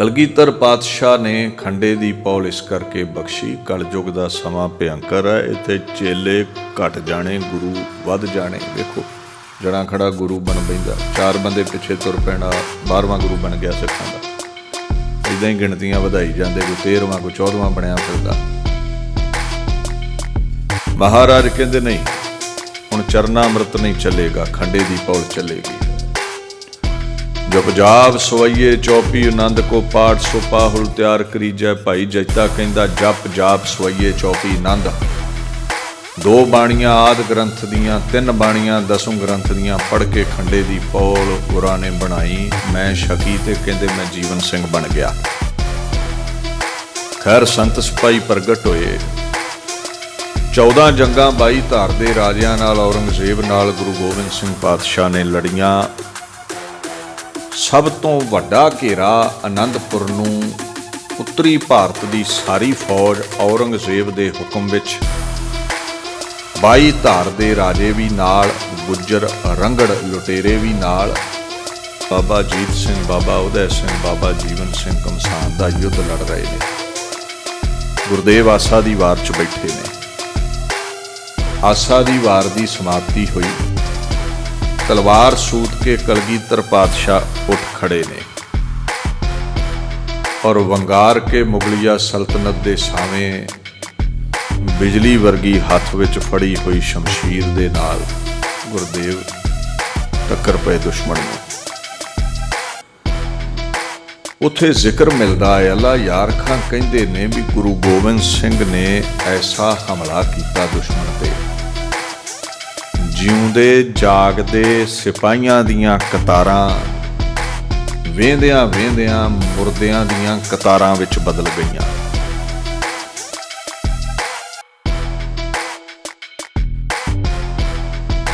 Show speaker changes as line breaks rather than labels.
ਕਲਗੀਧਰ ਪਾਤਸ਼ਾਹ ਨੇ ਖੰਡੇ ਦੀ ਪੌਲ ਇਸ ਕਰਕੇ ਬਖਸ਼ੀ। ਕਲਯੁਗ ਦਾ ਸਮਾਂ ਭਿਅੰਕਰ ਹੈ। ਇੱਥੇ ਚੇਲੇ ਘਟ ਜਾਣੇ, ਗੁਰੂ ਵੱਧ ਜਾਣੇ। ਵੇਖੋ ਜਣਾ ਖੜਾ ਗੁਰੂ ਬਣ ਬੈਂਦਾ। ਚਾਰ ਬੰਦੇ ਪਿੱਛੇ ਤੁਰ ਪੈਣਾ 12ਵਾਂ ਗੁਰੂ ਬਣ ਗਿਆ ਸਿੱਖਾਂ ਦਾ। ਇਦਾਂ ਹੀ ਗਿਣਤੀਆਂ ਵਧਾਈ ਜਾਂਦੇ ਕੋਈ 13ਵਾਂ ਕੋਈ 14ਵਾਂ ਬਣਿਆ ਫਿਰਦਾ। ਮਹਾਰਾਜ ਕਹਿੰਦੇ, ਨਹੀਂ, ਹੁਣ ਚਰਨਾ ਅੰਮ੍ਰਿਤ ਨਹੀਂ ਚੱਲੇਗਾ, ਖੰਡੇ ਦੀ ਪੌਲ ਚੱਲੇਗੀ। ਜੋ ਪੰਜਾਬ ਸਵਈਏ ਚੌਪੀ ਆਨੰਦ ਕੋ ਪਾਠ ਸੋ ਪਾਹੁਲ ਤਿਆਰ ਕਰੀਜੈ, ਭਾਈ ਜਜਤਾ ਕਹਿੰਦਾ, ਜਪ ਜਾਪ ਸਵਈਏ ਚੌਪੀ ਆਨੰਦ। ਦੋ ਬਾਣੀਆਂ ਆਦ ਗ੍ਰੰਥ ਦੀਆਂ, ਤਿੰਨ ਬਾਣੀਆਂ ਦਸੋਂ ਗ੍ਰੰਥ ਦੀਆਂ, ਪੜ੍ਹ ਕੇ ਖੰਡੇ ਦੀ ਪੌਲ ਗੁਰਾਂ ਨੇ ਬਣਾਈ। ਮੈਂ ਸ਼ਕੀ ਤੇ ਕਹਿੰਦੇ ਮੈਂ ਜੀਵਨ ਸਿੰਘ ਬਣ ਗਿਆ। ਖੈਰ ਸੰਤ ਸਿਪਾਹੀ ਪ੍ਰਗਟ ਹੋਏ। 14 ਜੰਗਾਂ 22 ਧਾਰ ਦੇ ਰਾਜਿਆਂ ਨਾਲ ਔਰੰਗਜ਼ੇਬ ਨਾਲ ਗੁਰੂ ਗੋਬਿੰਦ ਸਿੰਘ ਪਾਤਸ਼ਾਹ ਨੇ ਲੜੀਆਂ। ਸਭ ਤੋਂ ਵੱਡਾ ਘੇਰਾ ਅਨੰਦਪੁਰ ਨੂੰ ਉੱਤਰੀ ਭਾਰਤ ਦੀ ਸਾਰੀ ਫੌਜ ਔਰੰਗਜ਼ੇਬ ਦੇ ਹੁਕਮ ਵਿੱਚ। 22 ਧਾਰ ਦੇ ਰਾਜੇ ਵੀ ਨਾਲ, ਗੁੱਜਰ ਰੰਗੜ ਲੁਟੇਰੇ ਵੀ ਨਾਲ। ਬਾਬਾ ਜੀਤ ਸਿੰਘ, ਬਾਬਾ ਉਦੈ ਸਿੰਘ, ਬਾਬਾ ਜੀਵਨ ਸਿੰਘ ਕਮਸਾਨ ਦਾ ਯੁੱਧ ਲੜ ਰਹੇ ਨੇ। ਗੁਰਦੇਵ ਆਸਾ ਦੀ ਵਾਰ 'ਚ ਬੈਠੇ ਨੇ। ਆਸਾ ਦੀ ਵਾਰ ਦੀ ਸਮਾਪਤੀ ਹੋਈ। ਤਲਵਾਰ ਸੂਤ ਕੇ ਕਲਗੀਧਰ ਪਾਤਸ਼ਾਹ ਉੱਠ ਖੜੇ ਨੇ। ਔਰ ਵੰਗਾਰ ਕੇ ਮੁਗਲਿਆ ਸਲਤਨਤ ਦੇ ਸਾਵੇਂ ਬਿਜਲੀ ਵਰਗੀ ਹੱਥ ਵਿੱਚ ਫੜੀ ਹੋਈ ਸ਼ਮਸ਼ੀਰ ਦੇ ਨਾਲ ਗੁਰਦੇਵ ਟੱਕਰ ਪਏ ਦੁਸ਼ਮਣ ਨੂੰ। ਉੱਥੇ ਜ਼ਿਕਰ ਮਿਲਦਾ ਹੈ, ਅੱਲਾ ਯਾਰ ਖਾਂ ਕਹਿੰਦੇ ਨੇ ਵੀ ਗੁਰੂ ਗੋਬਿੰਦ ਸਿੰਘ ਨੇ ਐਸਾ ਹਮਲਾ ਕੀਤਾ ਦੁਸ਼ਮਣ ਤੇ। ਜਿਉਂਦੇ ਜਾਗਦੇ ਸਿਪਾਹੀਆਂ ਦੀਆਂ ਕਤਾਰਾਂ ਵੇਂਦਿਆਂ ਵੇਂਦਿਆਂ ਮੁਰਦਿਆਂ ਦੀਆਂ ਕਤਾਰਾਂ ਵਿੱਚ ਬਦਲ ਗਈਆਂ।